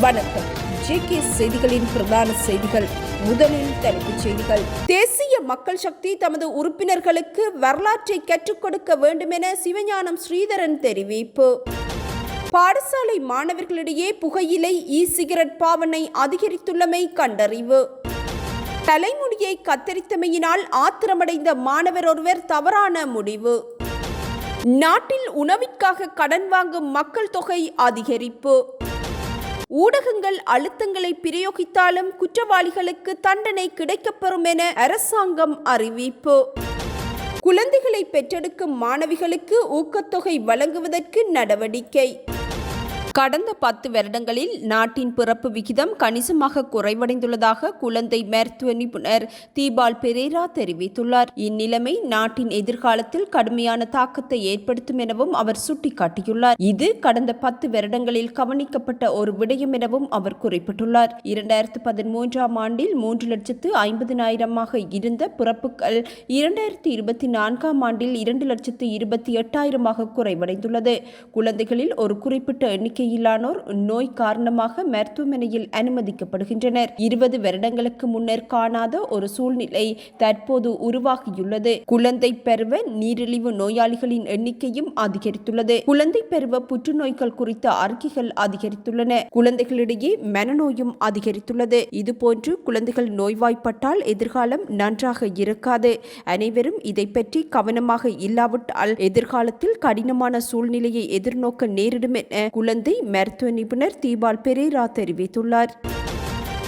வணக்கம். ஜேகே செய்திகளின் பிரதான செய்திகள். முதலில் தலைப்புச் செய்திகள். தேசிய மக்கள் சக்தி தமது உறுப்பினர்களுக்கு வரலாற்றை கற்றுக் கொடுக்க வேண்டுமென சிவஞானம் ஸ்ரீதரன் தெரிவிப்பு. பாடசாலை மாணவர்களிடையே புகையிலை இ சிகரெட் பாவனை அதிகரித்துள்ளமை கண்டறிவு. தலைமுடியை கத்தரித்தமையினால் ஆத்திரமடைந்த மாணவர் ஒருவர் தவறான முடிவு. நாட்டில் உணவிற்காக கடன் வாங்கும் மக்கள் தொகை அதிகரிப்பு. ஊடகங்கள் அழுத்தங்களை பிரயோகித்தாலும் குற்றவாளிகளுக்கு தண்டனை கிடைக்கப்பெறும் என அரசாங்கம் அறிவிப்பு. குழந்தைகளை பெற்றெடுக்கும் மாணவிகளுக்கு ஊக்கத்தொகை வழங்குவதற்கு நடவடிக்கை. கடந்த பத்து வருடங்களில் நாட்டின் பிறப்பு விகிதம் கணிசமாக குறைவடைந்துள்ளதாக குழந்தை மருத்துவ நிபுணர் தீபால் பெரேரா தெரிவித்துள்ளார். இந்நிலைமை நாட்டின் எதிர்காலத்தில் கடுமையான தாக்கத்தை ஏற்படுத்தும் எனவும் அவர் சுட்டிக்காட்டியுள்ளார். இது கடந்த பத்து வருடங்களில் கவனிக்கப்பட்ட ஒரு விடயம் எனவும் அவர் குறிப்பிட்டுள்ளார். இரண்டாயிரத்து பதிமூன்றாம் ஆண்டில் மூன்று லட்சத்து ஐம்பதினாயிரமாக இருந்த பிறப்புகள் இரண்டாயிரத்தி இருபத்தி நான்காம் ஆண்டில் இரண்டு லட்சத்து இருபத்தி எட்டாயிரமாக குறைவடைந்துள்ளது. குழந்தைகளில் ஒரு குறிப்பிட்ட எண்ணிக்கை எண்ணிக்கையிலானோர் நோய் காரணமாக மருத்துவமனையில் அனுமதிக்கப்படுகின்றனர். இருபது வருடங்களுக்கு முன்னர் காணாத ஒரு சூழ்நிலை தற்போது உருவாகியுள்ளது. குழந்தை பருவ நீரிழிவு நோயாளிகளின் எண்ணிக்கையும் அதிகரித்துள்ளது. குழந்தை பருவ புற்றுநோய்கள் குறித்த அறிக்கைகள் அதிகரித்துள்ளன. குழந்தைகளிடையே மனநோயும் அதிகரித்துள்ளது. இதுபோன்று குழந்தைகள் நோய்வாய்ப்பட்டால் எதிர்காலம் நன்றாக இருக்காது. அனைவரும் இதை பற்றி கவனமாக இல்லாவிட்டால் எதிர்காலத்தில் கடினமான சூழ்நிலையை எதிர்நோக்க நேரிடும் என குழந்தை மருத்துவ நிபுணர் தீபால் பெரேரா தெரிவித்துள்ளார்.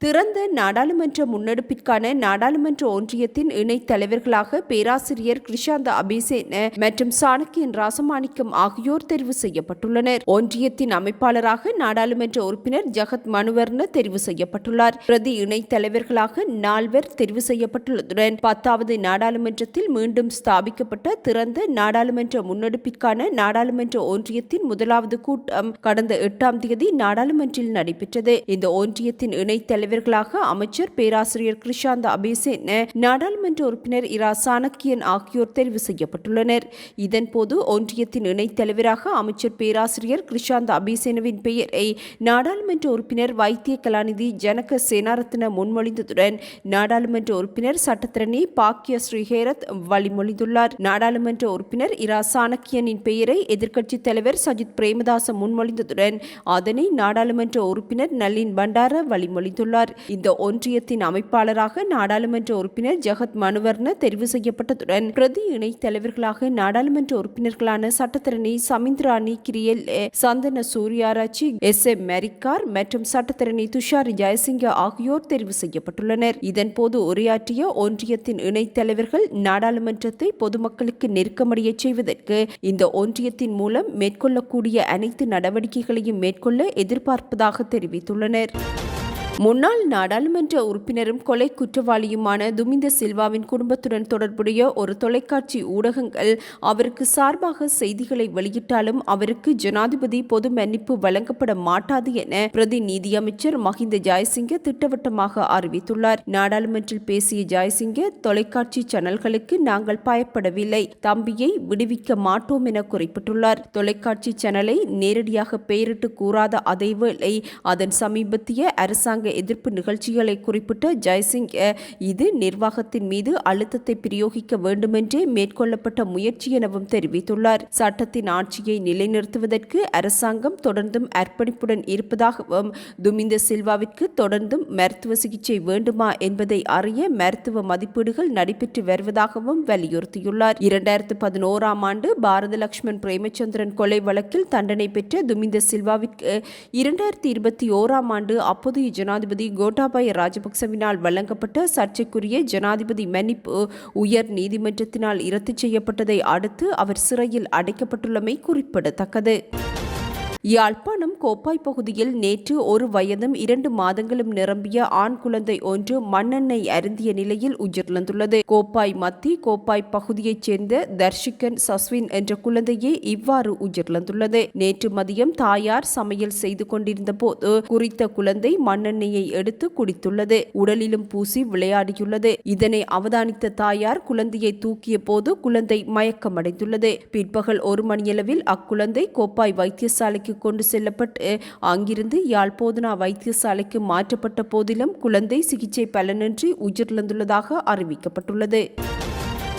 திறந்த நாடாளுமன்ற முன்னெடுப்பிற்கான நாடாளுமன்ற ஒன்றியத்தின் இணைத் தலைவர்களாக பேராசிரியர் கிருஷாந்த அபிசேன மற்றும் சாணக்கியன் ராசமாணிக்கம் ஆகியோர் தெரிவு செய்யப்பட்டுள்ளனர். ஒன்றியத்தின் அமைப்பாளராக நாடாளுமன்ற உறுப்பினர் ஜகத் மனுவர்ண தெரிவு செய்யப்பட்டுள்ளார். பிரதி இணைத் தலைவர்களாக நால்வர் தெரிவு செய்யப்பட்டுள்ளதுடன் பத்தாவது நாடாளுமன்றத்தில் மீண்டும் ஸ்தாபிக்கப்பட்ட திறந்த நாடாளுமன்ற முன்னெடுப்பிற்கான நாடாளுமன்ற ஒன்றியத்தின் முதலாவது கூட்டம் கடந்த எட்டாம் தேதி நாடாளுமன்றில் நடைபெற்றது. இந்த ஒன்றியத்தின் இணைத் தலைவர்களாக அமைச்சர் பேராசிரியர் கிருஷாந்த அபிசேன் நாடாளுமன்ற உறுப்பினர் இரா சாணக்கியன் ஆகியோர் தெரிவு செய்யப்பட்டுள்ளனர். இதன்போது ஒன்றியத்தின் இணைத் தலைவராக அமைச்சர் பேராசிரியர் கிருஷாந்த அபிசேனவின் பெயரை நாடாளுமன்ற உறுப்பினர் வைத்திய கலாநிதி ஜனக சேனாரத்ன முன்மொழிந்ததுடன் நாடாளுமன்ற உறுப்பினர் சட்டத்திரணி பாக்கிய ஸ்ரீஹேரத் வழிமொழிந்துள்ளார். நாடாளுமன்ற உறுப்பினர் இரா சாணக்கியனின் பெயரை எதிர்க்கட்சித் தலைவர் சஜித் பிரேமதாச முன்மொழிந்ததுடன் அதனை நாடாளுமன்ற உறுப்பினர் நளின் பண்டார வழிமொழிந்துள்ளார். இந்த ஒன்றியத்தின் அமைப்பாளராக நாடாளுமன்ற உறுப்பினர் ஜெகத் மனுவர்ண தெரிவு செய்யப்பட்டதுடன் பிரதி இணைத் தலைவர்களாக நாடாளுமன்ற உறுப்பினர்களான சட்டத்தரணி சமிந்திராணி கிரியல் சந்தன சூர்யாராச்சி எஸ். எம். மெரிக்கார் மற்றும் சட்டத்தரணி துஷார் ஜெயசிங்க ஆகியோர் தெரிவு செய்யப்பட்டுள்ளனர். இதன்போது உரையாற்றிய ஒன்றியத்தின் இணைத் தலைவர்கள் நாடாளுமன்றத்தை பொதுமக்களுக்கு நெருக்கமடைய செய்வதற்கு இந்த ஒன்றியத்தின் மூலம் மேற்கொள்ளக்கூடிய அனைத்து நடவடிக்கைகளையும் மேற்கொள்ள எதிர்பார்ப்பதாக தெரிவித்துள்ளனர். முன்னாள் நாடாளுமன்ற உறுப்பினரும் கொலை குற்றவாளியுமான துமிந்த சில்வாவின் குடும்பத்துடன் தொடர்புடைய ஒரு தொலைக்காட்சி ஊடகங்கள் அவருக்கு சார்பாக செய்திகளை வெளியிட்டாலும் அவருக்கு ஜனாதிபதி பொது மன்னிப்பு வழங்கப்பட மாட்டாது என பிரதி நீதியமைச்சர் மஹிந்த ஜாய்சிங்க திட்டவட்டமாக அறிவித்துள்ளார். நாடாளுமன்றில் பேசிய ஜெயசிங்க தொலைக்காட்சி சேனல்களுக்கு நாங்கள் பயப்படவில்லை. தம்பியை விடுவிக்க மாட்டோம் என குறிப்பிட்டுள்ளார். தொலைக்காட்சி சேனலை நேரடியாக பெயரிட்டு கூறாத அதேவேளை அதன் சமீபத்திய அரசாங்க எதிர்ப்பு நிகழ்ச்சிகளை குறிப்பிட்ட ஜெய்சிங் இது நிர்வாகத்தின் மீது அழுத்தத்தை பிரயோகிக்க வேண்டுமென்றே மேற்கொள்ளப்பட்ட முயற்சி எனவும் தெரிவித்துள்ளார். சட்டத்தின் ஆட்சியை நிலைநிறுத்துவதற்கு அரசாங்கம் தொடர்ந்தும் அர்ப்பணிப்புடன் இருப்பதாகவும் துமிந்த சில்வாவிற்கு தொடர்ந்தும் மருத்துவ சிகிச்சை வேண்டுமா என்பதை அறிய மருத்துவ மதிப்பீடுகள் நடைபெற்று வருவதாகவும் வலியுறுத்தியுள்ளார். இரண்டாயிரத்து பதினோராம் ஆண்டு பாரத லட்சுமண் பிரேமச்சந்திரன் கொலை வழக்கில் தண்டனை பெற்ற துமிந்த சில்வாவிற்கு இரண்டாயிரத்தி இருபத்தி ஓராம் ஆண்டு அப்போதைய ஜனாதிபதி கோட்டாபாய ராஜபக்சவினால் வழங்கப்பட்ட சர்ச்சைக்குரிய ஜனாதிபதி மன்னிப்பு உயர் நீதிமன்றத்தினால் இரத்து செய்யப்பட்டதை அடுத்து அவர் சிறையில் அடைக்கப்பட்டுள்ளமை குறிப்பிடத்தக்கது. யாழ்ப்பாணம் கோப்பாய் பகுதியில் நேற்று ஒரு வயதும் இரண்டு மாதங்களும் நிரம்பிய ஆண் குழந்தை ஒன்று மண்ணெண்ணெய் அருந்திய நிலையில் உயிரிழந்துள்ளது. கோப்பாய் மத்தி கோப்பாய் பகுதியைச் சேர்ந்த தர்ஷிகன் சஸ்வின் என்ற குழந்தையே இவ்வாறு உயிரிழந்துள்ளது. நேற்று மதியம் தாயார் சமையல் செய்து கொண்டிருந்த போது குறித்த குழந்தை மண்ணெண்ணெயை எடுத்து குடித்துள்ளது. உடலிலும் பூசி விளையாடியுள்ளது. இதனை அவதானித்த தாயார் குழந்தையை தூக்கிய போது குழந்தை மயக்கமடைந்துள்ளது. பிற்பகல் ஒரு மணியளவில் அக்குழந்தை கோப்பாய் வைத்தியசாலைக்கு வைத்தியசாலைக்கு கொண்டு செல்லப்பட்டு அங்கிருந்து யாழ் போதனா வைத்தியசாலைக்கு மாற்றப்பட்ட போதிலும் குழந்தை சிகிச்சை பலனின்றி உயிரிழந்துள்ளதாக அறிவிக்கப்பட்டுள்ளது.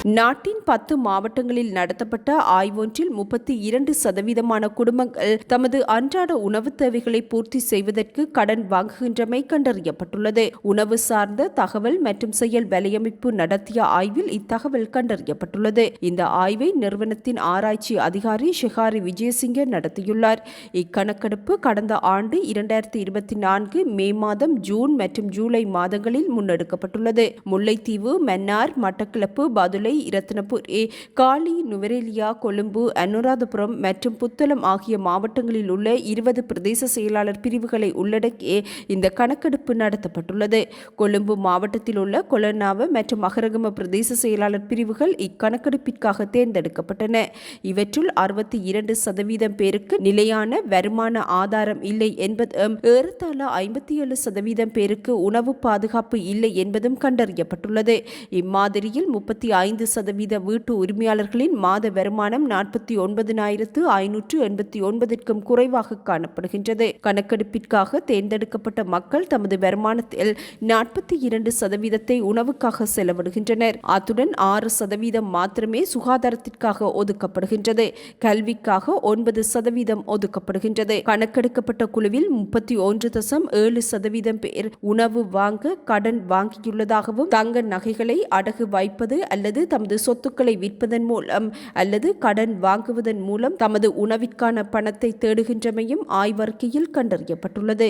நாட்டின் பத்து மாவட்டங்களில் நடத்தப்பட்ட ஆய்வொன்றில் முப்பத்தி இரண்டு சதவீதமான குடும்பங்கள் தமது அன்றாட உணவு தேவைகளை பூர்த்தி செய்வதற்கு கடன் வாங்குகின்றமை கண்டறியப்பட்டுள்ளது. உணவு சார்ந்த தகவல் மற்றும் செயல் வலையமைப்பு நடத்திய ஆய்வில் இத்தகவல் கண்டறியப்பட்டுள்ளது. இந்த ஆய்வை நிறுவனத்தின் ஆராய்ச்சி அதிகாரி ஷிகாரி விஜயசிங்க நடத்தியுள்ளார். இக்கணக்கெடுப்பு கடந்த ஆண்டு இரண்டாயிரத்தி இருபத்தி நான்கு மே மாதம் ஜூன் மற்றும் ஜூலை மாதங்களில் முன்னெடுக்கப்பட்டுள்ளது. முல்லைத்தீவு மன்னார் மட்டக்கிளப்பு பதுளை இரத்தினபுரி காலி நுவரெலியா கொழும்பு அனுராதபுரம் மற்றும் புத்தளம் ஆகிய மாவட்டங்களில் உள்ள இருபது பிரதேச செயலாளர் பிரிவுகளை உள்ளடக்கி இந்த கணக்கெடுப்பு நடத்தப்பட்டுள்ளது. கொழும்பு மாவட்டத்தில் உள்ள கொலனாவ மற்றும் மகரகம பிரதேச செயலாளர் பிரிவுகள் இக்கணக்கெடுப்பிற்காக தேர்ந்தெடுக்கப்பட்டன. இவற்றுள் அறுபத்தி இரண்டு சதவீதம் பேருக்கு நிலையான வருமான ஆதாரம் இல்லை என்பதும் ஏறத்தாழ ஐம்பத்தி ஏழு சதவீதம் பேருக்கு உணவு பாதுகாப்பு இல்லை என்பதும் கண்டறியப்பட்டுள்ளது. இம்மாதிரியில் முப்பத்தி ஐந்து சதவீத வீட்டு உரிமையாளர்களின் மாத வருமானம் நாற்பத்தி ஒன்பதினாயிரத்து ஐநூற்று எண்பத்தி ஒன்பதிற்கும் குறைவாக காணப்படுகின்றது. கணக்கெடுப்பிற்காக தேர்ந்தெடுக்கப்பட்ட மக்கள் தமது வருமானத்தில் நாற்பத்தி இரண்டு சதவீதத்தை உணவுக்காக செலவிடுகின்றனர். அத்துடன் ஆறு சதவீதம் மாத்திரமே சுகாதாரத்திற்காக ஒதுக்கப்படுகின்றது. கல்விக்காக ஒன்பது சதவீதம் ஒதுக்கப்படுகின்றது. கணக்கெடுக்கப்பட்ட குழுவில் முப்பத்தி ஒன்று தசம் ஏழு சதவீதம் பேர் உணவு வாங்க கடன் வாங்கியுள்ளதாகவும் தங்க நகைகளை அடகு வைப்பது அல்லது தமது சொத்துக்களை விற்பதன் மூலம் அல்லது கடன் வாங்குவதன் மூலம் தமது உணவிற்கான பணத்தை தேடுகின்றமையும் ஆய்வறிக்கையில் கண்டறியப்பட்டுள்ளது.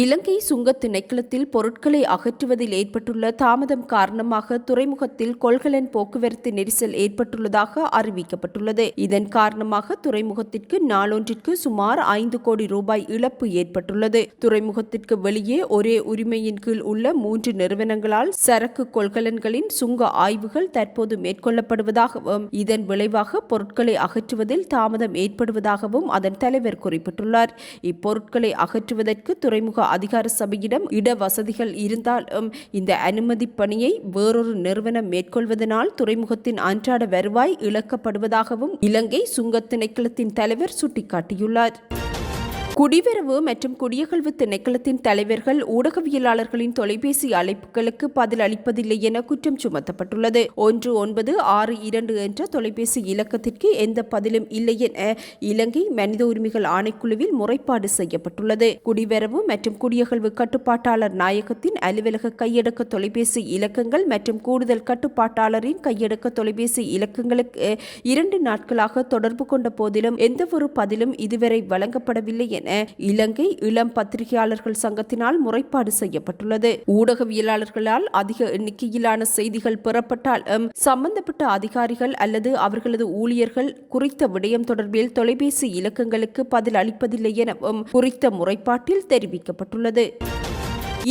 இலங்கை சுங்க திணைக்களத்தில் பொருட்களை அகற்றுவதில் ஏற்பட்டுள்ள தாமதம் காரணமாக துறைமுகத்தில் கொள்கலன் போக்குவரத்து நெரிசல் ஏற்பட்டுள்ளதாக அறிவிக்கப்பட்டுள்ளது. இதன் காரணமாக துறைமுகத்திற்கு நாளொன்றிற்கு சுமார் ஐந்து கோடி ரூபாய் இழப்பு ஏற்பட்டுள்ளது. துறைமுகத்திற்கு வெளியே ஒரே உரிமையின் கீழ் உள்ள மூன்று நிறுவனங்களால் சரக்கு கொள்கலன்களின் சுங்க ஆய்வுகள் தற்போது மேற்கொள்ளப்படுவதாகவும் இதன் விளைவாக பொருட்களை அகற்றுவதில் தாமதம் ஏற்படுவதாகவும் அதன் தலைவர் குறிப்பிட்டுள்ளார். இப்பொருட்களை அகற்றுவதற்கு துறைமுக அதிகார சபையிடம் இட வசதிகள் இருந்தாலும் இந்த அனுமதி பணியை வேறொரு நிறுவனம் மேற்கொள்வதனால் துறைமுகத்தின் அன்றாட வருவாய் இழக்கப்படுவதாகவும் இலங்கை சுங்கத் திணைக்களத்தின் தலைவர் சுட்டிக்காட்டியுள்ளார். குடிவரவு மற்றும் குடியகழ்வு திணைக்களத்தின் தலைவர்கள் ஊடகவியலாளர்களின் தொலைபேசி அழைப்புகளுக்கு பதில் அளிப்பதில்லை என குற்றம் சுமத்தப்பட்டுள்ளது. ஒன்று ஒன்பது ஆறு இரண்டு என்ற தொலைபேசி இலக்கத்திற்கு எந்த பதிலும் இல்லை என இலங்கை மனித உரிமைகள் ஆணைக்குழுவில் முறைப்பாடு செய்யப்பட்டுள்ளது. குடிவரவு மற்றும் குடியகழ்வு கட்டுப்பாட்டாளர் நாயகத்தின் அலுவலக கையடக்க தொலைபேசி இலக்கங்கள் மற்றும் கூடுதல் கட்டுப்பாட்டாளரின் கையடக்க தொலைபேசி இலக்கங்களுக்கு இரண்டு நாட்களாக தொடர்பு கொண்ட போதிலும் எந்தவொரு பதிலும் இதுவரை வழங்கப்படவில்லை என என இலங்கை இளம் பத்திரிகையாளர்கள் சங்கத்தினால் முறைப்பாடு செய்யப்பட்டுள்ளது. ஊடகவியலாளர்களால் அதிக எண்ணிக்கையிலான செய்திகள் பெறப்பட்டாலும் சம்பந்தப்பட்ட அதிகாரிகள் அல்லது அவர்களது ஊழியர்கள் குறித்த விடயம் தொடர்பில் தொலைபேசி இலக்கங்களுக்கு பதில் அளிப்பதில்லை எனவும் குறித்த முறைப்பாட்டில் தெரிவிக்கப்பட்டுள்ளது.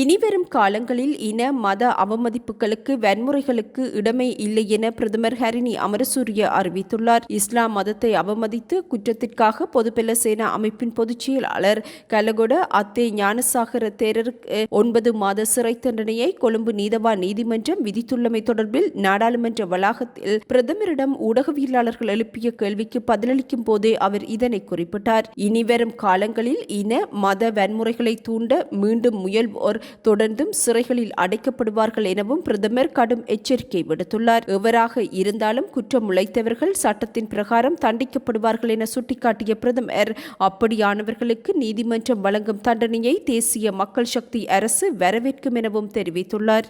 இனிவரும் காலங்களில் இன மத அவமதிப்புகளுக்கு வன்முறைகளுக்கு இடமே இல்லை என பிரதமர் ஹரிணி அமரசூரிய அறிவித்துள்ளார். இஸ்லாம் மதத்தை அவமதித்து குற்றத்திற்காக பொதுபெல சேனா அமைப்பின் பொதுச் செயலாளர் கலகொட அத்தே ஞானசாகர தேரருக்கு ஒன்பது மாத சிறை தண்டனையை கொழும்பு நீதவான் நீதிமன்றம் விதித்துள்ளமை தொடர்பில் நாடாளுமன்ற வளாகத்தில் பிரதமரிடம் ஊடகவியலாளர்கள் எழுப்பிய கேள்விக்கு பதிலளிக்கும் போதே அவர் இதனை குறிப்பிட்டார். இனிவரும் காலங்களில் இன மத வன்முறைகளை தூண்ட மீண்டும் முயல்வோர் தொடர்ந்தும் சிறைகளில் அடைக்கப்படுவார்கள் எனவும் பிரதமர் கடும் எச்சரிக்கை விடுத்துள்ளார். எவராக இருந்தாலும் குற்றம் உழைத்தவர்கள் சட்டத்தின் பிரகாரம் தண்டிக்கப்படுவார்கள் என சுட்டிக்காட்டிய பிரதமர் அப்படியானவர்களுக்கு நீதிமன்றம் வழங்கும் தண்டனையை தேசிய மக்கள் சக்தி அரசு வரவேற்கும் எனவும் தெரிவித்துள்ளார்.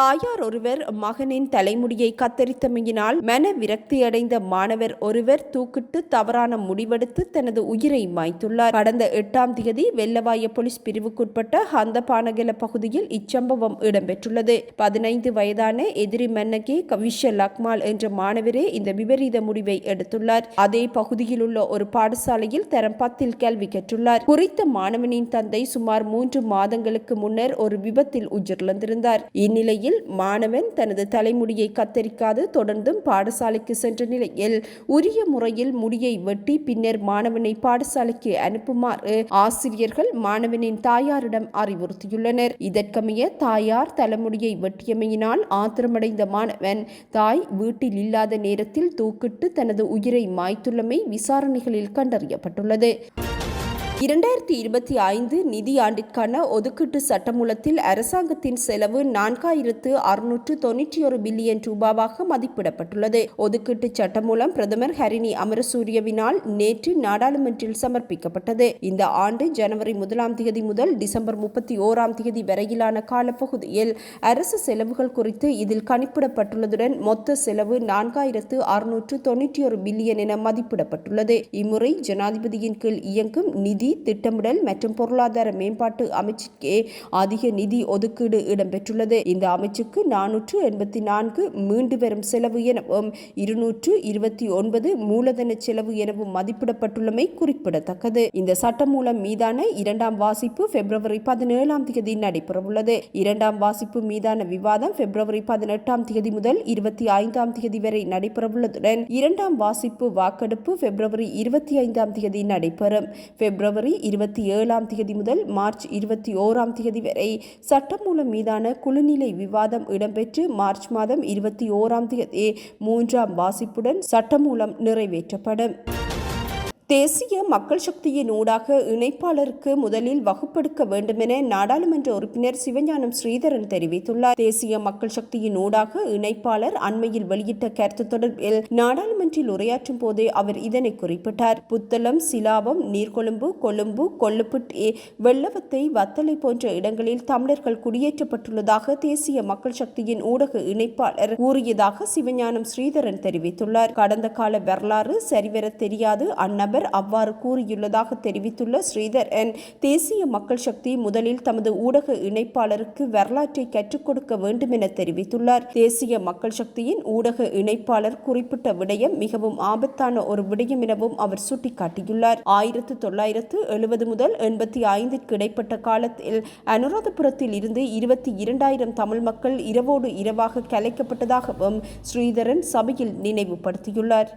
தாயார் ஒருவர் மகனின் தலைமுடியை கத்தரித்தமையினால் மன விரக்தியடைந்த மாணவர் ஒருவர் தூக்கிட்டு தவறான முடிவெடுத்து தனது உயிரை மாய்த்துள்ளார். கடந்த எட்டாம் தேதி வெள்ளவாய போலீஸ் பிரிவுக்குட்பட்ட ஹந்தபானகல பகுதியில் இச்சம்பவம் இடம்பெற்றுள்ளது. பதினைந்து வயதான எதிரி மன்னகே கவிஷ லக்மால் என்ற மாணவரே இந்த விபரீத முடிவை எடுத்துள்ளார். அதே பகுதியில் உள்ள ஒரு பாடசாலையில் தரம் பத்தில் கல்வி கற்றுள்ளார். குறித்த மாணவனின் தந்தை சுமார் மூன்று மாதங்களுக்கு முன்னர் ஒரு விபத்தில் உயிரிழந்திருந்தார். இந்நிலையில் நிலையில் மாணவன் தனது தலைமுடியை கத்தரிக்காது தொடர்ந்தும் பாடசாலைக்கு சென்ற நிலையில் உரிய முறையில் முடியை வெட்டி பின்னர் மாணவனை பாடசாலைக்கு அனுப்புமாறு ஆசிரியர்கள் மாணவனின் தாயாரிடம் அறிவுறுத்தியுள்ளனர். இதற்கமைய தாயார் தலைமுடியை வெட்டியமையினால் ஆத்திரமடைந்த மாணவன் தாய் வீட்டில் இல்லாத நேரத்தில் தூக்கிட்டு தனது உயிரை மாய்த்துள்ளமை விசாரணைகளில் கண்டறியப்பட்டுள்ளது. இரண்டாயிரத்தி இருபத்தி ஐந்து நிதியாண்டிற்கான ஒதுக்கீட்டு சட்டமூலத்தில் அரசாங்கத்தின் செலவு நான்காயிரத்து அறுநூற்று தொன்னூற்றி ஒரு பில்லியன் ரூபாவாக மதிப்பிடப்பட்டுள்ளது. ஒதுக்கீட்டு சட்டமூலம் பிரதமர் ஹரிணி அமரசூரியவினால் நேற்று நாடாளுமன்றில் சமர்ப்பிக்கப்பட்டது. இந்த ஆண்டு ஜனவரி முதலாம் தேதி முதல் டிசம்பர் முப்பத்தி ஓராம் தேதி வரையிலான காலப்பகுதியில் அரசு செலவுகள் குறித்து இதில் கணிப்பிடப்பட்டுள்ளதுடன் மொத்த செலவு நான்காயிரத்து அறுநூற்று தொன்னூற்றி ஒரு பில்லியன் என மதிப்பிடப்பட்டுள்ளது. இம்முறை ஜனாதிபதியின் கீழ் இயங்கும் நிதி நிதி திட்டமிடல் மற்றும் பொருளாதார மேம்பாட்டு அமைச்சுக்கே அதிக நிதி ஒதுக்கீடு இடம்பெற்றுள்ளது. இந்த அமைச்சுக்கு நானூற்று எண்பத்தி நான்கு மீண்டு வரும் செலவு எனவும் இருநூற்று இருபத்தி ஒன்பது மூலதன செலவு எனவும் மதிப்பிடப்பட்டுள்ளமை குறிப்பிடத்தக்கது. இந்த சட்டமூலம் மீதான இரண்டாம் வாசிப்பு பிப்ரவரி பதினேழாம் தேதி நடைபெறவுள்ளது. இரண்டாம் வாசிப்பு மீதான விவாதம் பிப்ரவரி பதினெட்டாம் தேதி முதல் இருபத்தி ஐந்தாம் தேதி வரை நடைபெறவுள்ளதுடன் இரண்டாம் வாசிப்பு வாக்கெடுப்பு பிப்ரவரி இருபத்தி ஐந்தாம் தேதி நடைபெறும். பிப்ரவரி ஜனவரி இருபத்தி ஏழாம் தேதி முதல் மார்ச் இருபத்தி ஓராம் தேதி வரை சட்டமூலம் மீதான குழுநிலை விவாதம் இடம்பெற்று மார்ச் மாதம் இருபத்தி ஓராம் தேதி மூன்றாம் வாசிப்புடன் சட்டமூலம் நிறைவேற்றப்படும். தேசிய மக்கள் சக்தியின் ஊடாக இணைப்பாளருக்கு முதலில் வகுப்படுக்க வேண்டுமென நாடாளுமன்ற உறுப்பினர் சிவஞானம் ஸ்ரீதரன் தெரிவித்துள்ளார். தேசிய மக்கள் சக்தியின் ஊடாக இணைப்பாளர் அண்மையில் வெளியிட்ட கருத்து தொடர்பில் நாடாளுமன்றில் உரையாற்றும் போதே அவர் இதனை குறிப்பிட்டார். புத்தளம் சிலாபம் நீர்கொழும்பு கொழும்பு கொல்லுப்பட்டி வெள்ளவத்தை வத்தலை போன்ற இடங்களில் தமிழர்கள் குடியேற்றப்பட்டுள்ளதாக தேசிய மக்கள் சக்தியின் ஊடக இணைப்பாளர் கூறியதாக சிவஞானம் ஸ்ரீதரன் தெரிவித்துள்ளார். கடந்த கால வரலாறு சரிவர தெரியாது. அந்நபர் தலைவர் அவ்வாறு கூறியுள்ளதாக தெரிவித்துள்ள ஸ்ரீதரன் தேசிய மக்கள் சக்தி முதலில் தமது ஊடக இணைப்பாளருக்கு வரலாற்றை கற்றுக் கொடுக்க வேண்டும் என தெரிவித்துள்ளார். தேசிய மக்கள் சக்தியின் ஊடக இணைப்பாளர் குறிப்பிட்ட விடயம் மிகவும் ஆபத்தான ஒரு விடயம் எனவும் அவர் சுட்டிக்காட்டியுள்ளார். ஆயிரத்து தொள்ளாயிரத்து எழுபது முதல் எண்பத்தி ஐந்திற்கு இடைப்பட்ட காலத்தில் அனுராதபுரத்தில் இருந்து இருபத்தி இரண்டாயிரம் தமிழ் மக்கள் இரவோடு இரவாக கலைக்கப்பட்டதாகவும் ஸ்ரீதரன் சபையில் நினைவுபடுத்தியுள்ளார்.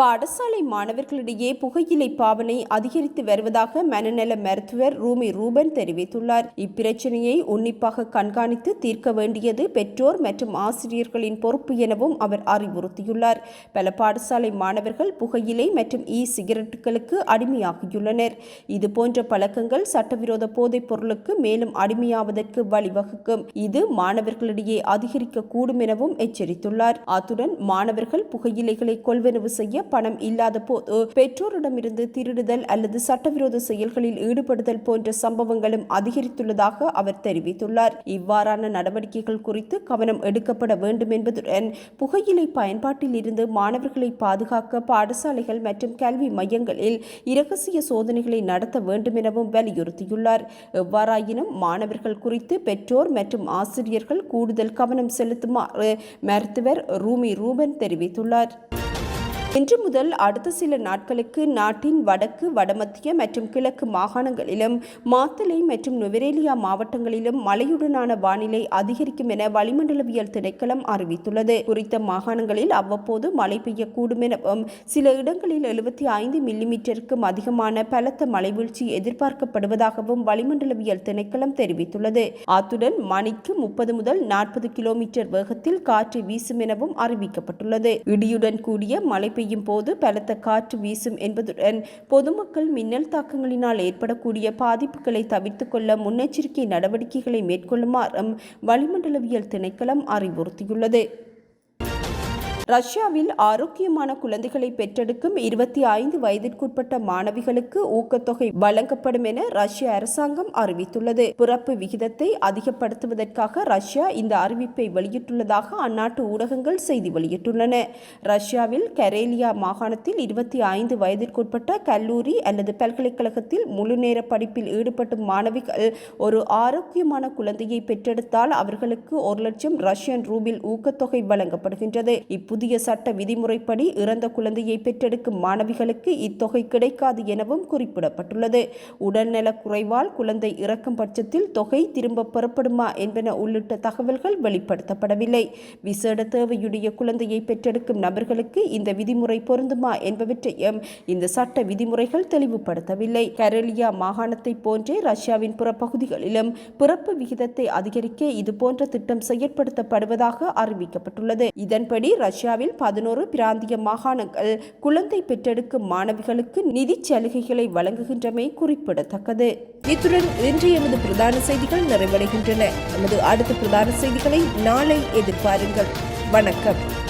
பாடசாலை மாணவர்களிடையே புகையிலை பாவனை அதிகரித்து வருவதாக மனநல மருத்துவர் ரூமி ரூபன் தெரிவித்துள்ளார். இப்பிரச்சனையை உன்னிப்பாக கண்காணித்து தீர்க்க வேண்டியது பெற்றோர் மற்றும் ஆசிரியர்களின் பொறுப்பு எனவும் அவர் அறிவுறுத்தியுள்ளார். பல பாடசாலை மாணவர்கள் புகையிலை மற்றும் இ சிகரெட்டுகளுக்கு அடிமையாகியுள்ளனர் இதுபோன்ற பழக்கங்கள் சட்டவிரோத போதைப் பொருளுக்கு மேலும் அடிமையாவதற்கு வழிவகுக்கும். இது மாணவர்களிடையே அதிகரிக்கக்கூடும் எனவும் எச்சரித்துள்ளார். அத்துடன் மாணவர்கள் புகையிலைகளை கொள்வனவு செய்ய பணம் இல்லாத போது பெற்றோரிடமிருந்து திருடுதல் அல்லது சட்டவிரோத செயல்களில் ஈடுபடுதல் போன்ற சம்பவங்களும் அதிகரித்துள்ளதாக அவர் தெரிவித்துள்ளார். இவ்வாறான நடவடிக்கைகள் குறித்து கவனம் எடுக்கப்பட வேண்டும் என்பதுடன் புகையிலை பயன்பாட்டில் இருந்து மாணவர்களை பாதுகாக்க பாடசாலைகள் மற்றும் கல்வி மையங்களில் இரகசிய சோதனைகளை நடத்த வேண்டும் எனவும் வலியுறுத்தியுள்ளார். எவ்வாறாயினும் மாணவர்கள் குறித்து பெற்றோர் மற்றும் ஆசிரியர்கள் கூடுதல் கவனம் செலுத்துமாறு மருத்துவர் ரூமி ரூபன் தெரிவித்துள்ளார். இன்று முதல் அடுத்த சில நாட்களுக்கு நாட்டின் வடக்கு வடமத்திய மற்றும் கிழக்கு மாகாணங்களிலும் மாத்தலை மற்றும் நுவரேலியா மாவட்டங்களிலும் மழையுடனான வானிலை அதிகரிக்கும் என வளிமண்டலவியல் திணைக்களம் அறிவித்துள்ளது. குறித்த மாகாணங்களில் அவ்வப்போது மழை பெய்யக்கூடும் எனவும் சில இடங்களில் எழுபத்தி ஐந்து மில்லிமீட்டருக்கும் அதிகமான பலத்த மழை வீழ்ச்சி எதிர்பார்க்கப்படுவதாகவும் வளிமண்டலவியல் திணைக்களம் தெரிவித்துள்ளது. அத்துடன் மணிக்கு முப்பது முதல் நாற்பது கிலோமீட்டர் வேகத்தில் காற்று வீசும் எனவும் அறிவிக்கப்பட்டுள்ளது. இடியுடன் கூடிய மழை பெய்யும் போது பலத்த காற்று வீசும் என்பதுடன் பொதுமக்கள் மின்னல் தாக்கங்களினால் ஏற்படக்கூடிய பாதிப்புகளை தவிர்த்து கொள்ள முன்னெச்சரிக்கை நடவடிக்கைகளை மேற்கொள்ளுமாறும் வளிமண்டலவியல் திணைக்களம் அறிவுறுத்தியுள்ளது. ரஷ்யாவில் ஆரோக்கியமான குழந்தைகளை பெற்றெடுக்கும் இருபத்தி ஐந்து வயதிற்குட்பட்ட மாணவிகளுக்கு ஊக்கத்தொகை வழங்கப்படும் என ரஷ்ய அரசாங்கம் அறிவித்துள்ளது. பிறப்பு விகிதத்தை அதிகப்படுத்துவதற்காக ரஷ்யா இந்த அறிவிப்பை வெளியிட்டுள்ளதாக அந்நாட்டு ஊடகங்கள் செய்தி வெளியிட்டுள்ளன. ரஷ்யாவில் கரேலியா மாகாணத்தில் இருபத்தி ஐந்து வயதிற்குட்பட்ட கல்லூரி அல்லது பல்கலைக்கழகத்தில் முழுநேர படிப்பில் ஈடுபடும் மாணவிகள் ஒரு ஆரோக்கியமான குழந்தையை பெற்றெடுத்தால் அவர்களுக்கு ஒரு லட்சம் ரஷ்யன் ரூபில் ஊக்கத்தொகை வழங்கப்படுகின்றது. இப்புதிய புதிய சட்ட விதிமுறைப்படி இறந்த குழந்தையை பெற்றெடுக்கும் மாணவிகளுக்கு இத்தொகை கிடைக்காது எனவும் குறிப்பிடப்பட்டுள்ளது. உடல்நலக் குறைவால் குழந்தை இறக்கும் பட்சத்தில் தொகை திரும்ப பெறப்படுமா என்பன உள்ளிட்ட தகவல்கள் வெளிப்படுத்தப்படவில்லை. விசேட தேவையுடைய குழந்தையை பெற்றெடுக்கும் நபர்களுக்கு இந்த விதிமுறை பொருந்துமா என்பவற்றையும் இந்த சட்ட விதிமுறைகள் தெளிவுபடுத்தவில்லை. கரலியா மாகாணத்தை போன்றே ரஷ்யாவின் பிற பகுதிகளிலும் பிறப்பு விகிதத்தை அதிகரிக்க இதுபோன்ற திட்டம் செயற்படுத்தப்படுவதாக அறிவிக்கப்பட்டுள்ளது. இதன்படி ரஷ்யா இந்தியாவில் பதினோரு பிராந்திய மாகாணங்கள் குழந்தை பெற்றெடுக்கும் மாணவிகளுக்கு நிதி சலுகைகளை வழங்குகின்றமை குறிப்பிடத்தக்கது. இத்துடன் இன்று எமது பிரதான செய்திகள் நிறைவடைகின்றன. எமது அடுத்த பிரதான செய்திகளை நாளை எதிர்பாருங்கள். வணக்கம்.